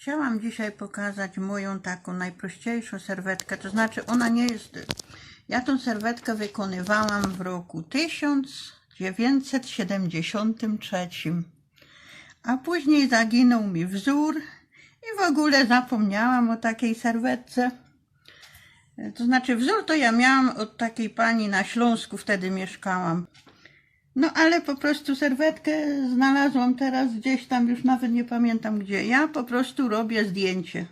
Chciałam dzisiaj pokazać moją taką najprościejszą serwetkę, to znaczy ona nie jest... Ja tą serwetkę wykonywałam w roku 1973, a później zaginął mi wzór i w ogóle zapomniałam o takiej serwetce. To znaczy wzór to ja miałam od takiej pani na Śląsku, wtedy mieszkałam. No ale po prostu serwetkę znalazłam teraz gdzieś tam, już nawet nie pamiętam gdzie. Ja po prostu robię zdjęcie.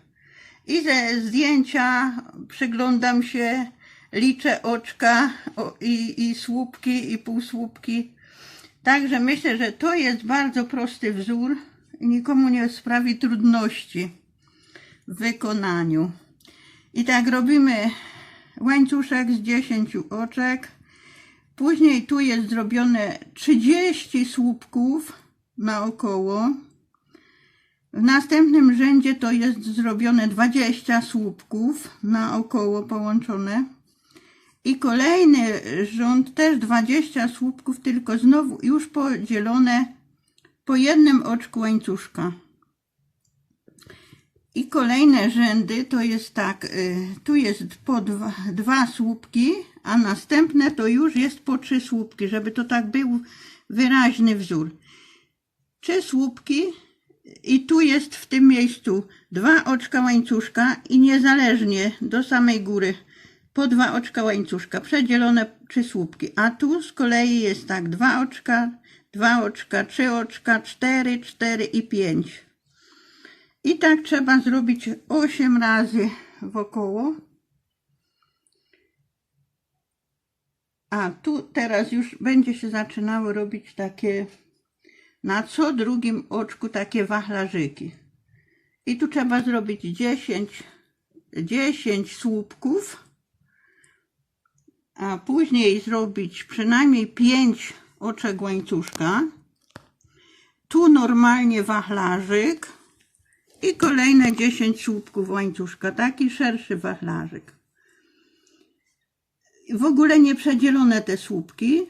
I ze zdjęcia przyglądam się, liczę oczka i, i słupki, i półsłupki. Także myślę, że to jest bardzo prosty wzór nikomu nie sprawi trudności w wykonaniu. I tak robimy łańcuszek z 10 oczek. Później tu jest zrobione 30 słupków naokoło. W następnym rzędzie to jest zrobione 20 słupków naokoło połączone. I kolejny rząd też 20 słupków, tylko znowu już podzielone po jednym oczku łańcuszka. I kolejne rzędy to jest tak, y, tu jest po dwa, dwa słupki, a następne to już jest po trzy słupki, żeby to tak był wyraźny wzór. Trzy słupki i tu jest w tym miejscu dwa oczka łańcuszka i niezależnie do samej góry po dwa oczka łańcuszka, przedzielone trzy słupki. A tu z kolei jest tak, dwa oczka, dwa oczka, trzy oczka, cztery, cztery i pięć. I tak trzeba zrobić 8 razy wokoło. A tu teraz już będzie się zaczynało robić takie na co drugim oczku takie wachlarzyki. I tu trzeba zrobić 10, 10 słupków, a później zrobić przynajmniej 5 oczek łańcuszka. Tu normalnie wachlarzyk i kolejne 10 słupków łańcuszka, taki szerszy wachlarzyk. W ogóle nie przedzielone te słupki,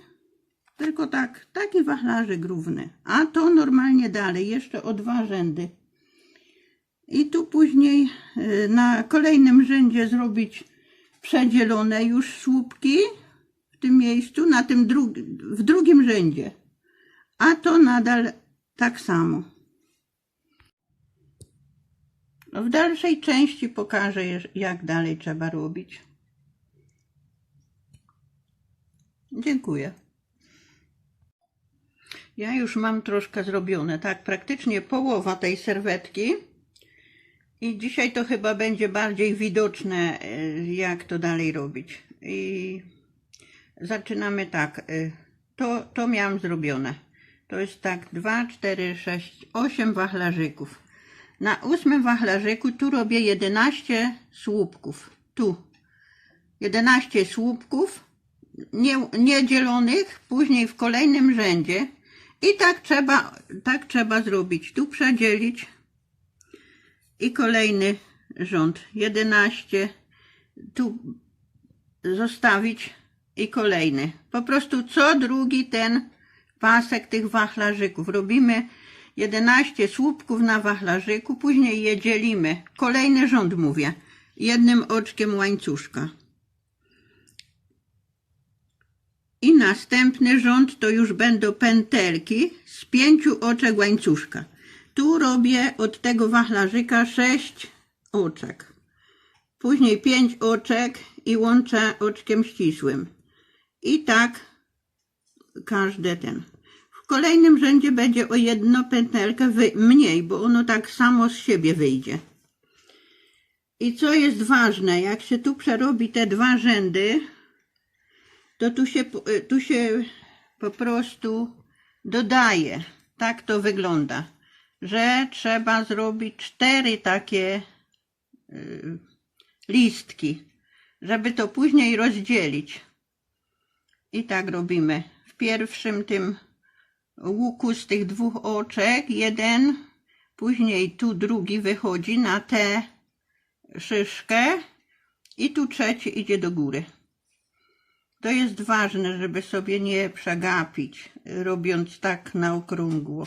tylko tak, taki wachlarzyk równy. A to normalnie dalej, jeszcze o dwa rzędy. I tu później y, na kolejnym rzędzie zrobić przedzielone już słupki w tym miejscu, na tym w drugim rzędzie. A to nadal tak samo. No w dalszej części pokażę, jak dalej trzeba robić. Dziękuję. Ja już mam troszkę zrobione, tak, praktycznie połowa tej serwetki. I dzisiaj to chyba będzie bardziej widoczne, e, jak to dalej robić. I zaczynamy tak. e, To, to miałam zrobione. To jest tak 2, 4, 6, 8 wachlarzyków. Na ósmym wachlarzyku tu robię 11 słupków. Tu. 11 słupków nie, niedzielonych, później w kolejnym rzędzie. I tak trzeba, tak trzeba zrobić. Tu przedzielić i kolejny rząd. 11. Tu zostawić i kolejny. Po prostu co drugi ten pasek tych wachlarzyków. Robimy 11 słupków na wachlarzyku, później je dzielimy. Kolejny rząd mówię. Jednym oczkiem łańcuszka. I następny rząd to już będą pętelki z pięciu oczek łańcuszka. Tu robię od tego wachlarzyka sześć oczek. Później pięć oczek i łączę oczkiem ścisłym. I tak każdy ten. Kolejnym rzędzie będzie o jedną pętelkę mniej, bo ono tak samo z siebie wyjdzie. I co jest ważne, jak się tu przerobi te dwa rzędy, to tu się, y, tu się po prostu dodaje. Tak to wygląda, że trzeba zrobić cztery takie y, listki, żeby to później rozdzielić. I tak robimy. W pierwszym tym łuku z tych dwóch oczek jeden, później tu drugi wychodzi na tę szyszkę i tu trzeci idzie do góry. To jest ważne, żeby sobie nie przegapić, robiąc tak na okrągło,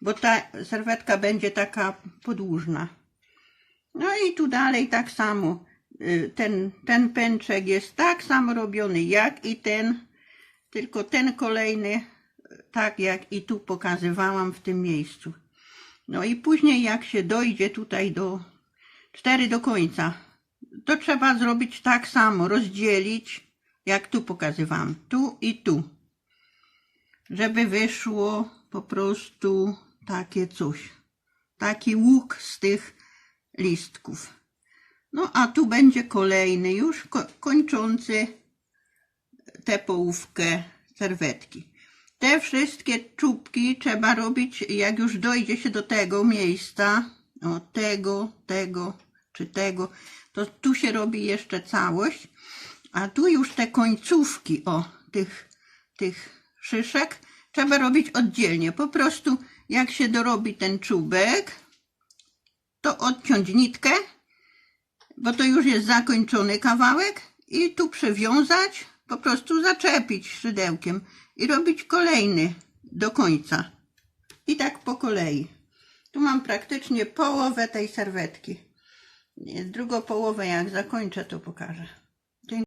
bo ta serwetka będzie taka podłużna. No i tu dalej tak samo. Y, Ten, ten pęczek jest tak samo robiony jak i ten, tylko ten kolejny, tak jak i tu pokazywałam w tym miejscu. No i później jak się dojdzie tutaj do cztery do końca, to trzeba zrobić tak samo, rozdzielić, jak tu pokazywałam, tu i tu, żeby wyszło po prostu takie coś, taki łuk z tych listków. No a tu będzie kolejny już ko- kończący tę połówkę serwetki. Te wszystkie czubki trzeba robić, jak już dojdzie się do tego miejsca, o tego, tego czy tego, to tu się robi jeszcze całość, a tu już te końcówki, o, tych, tych szyszek, trzeba robić oddzielnie. Po prostu jak się dorobi ten czubek, to odciąć nitkę, bo to już jest zakończony kawałek i tu przywiązać, po prostu zaczepić szydełkiem i robić kolejny do końca. I tak po kolei. Tu mam praktycznie połowę tej serwetki. Drugą połowę jak zakończę to pokażę.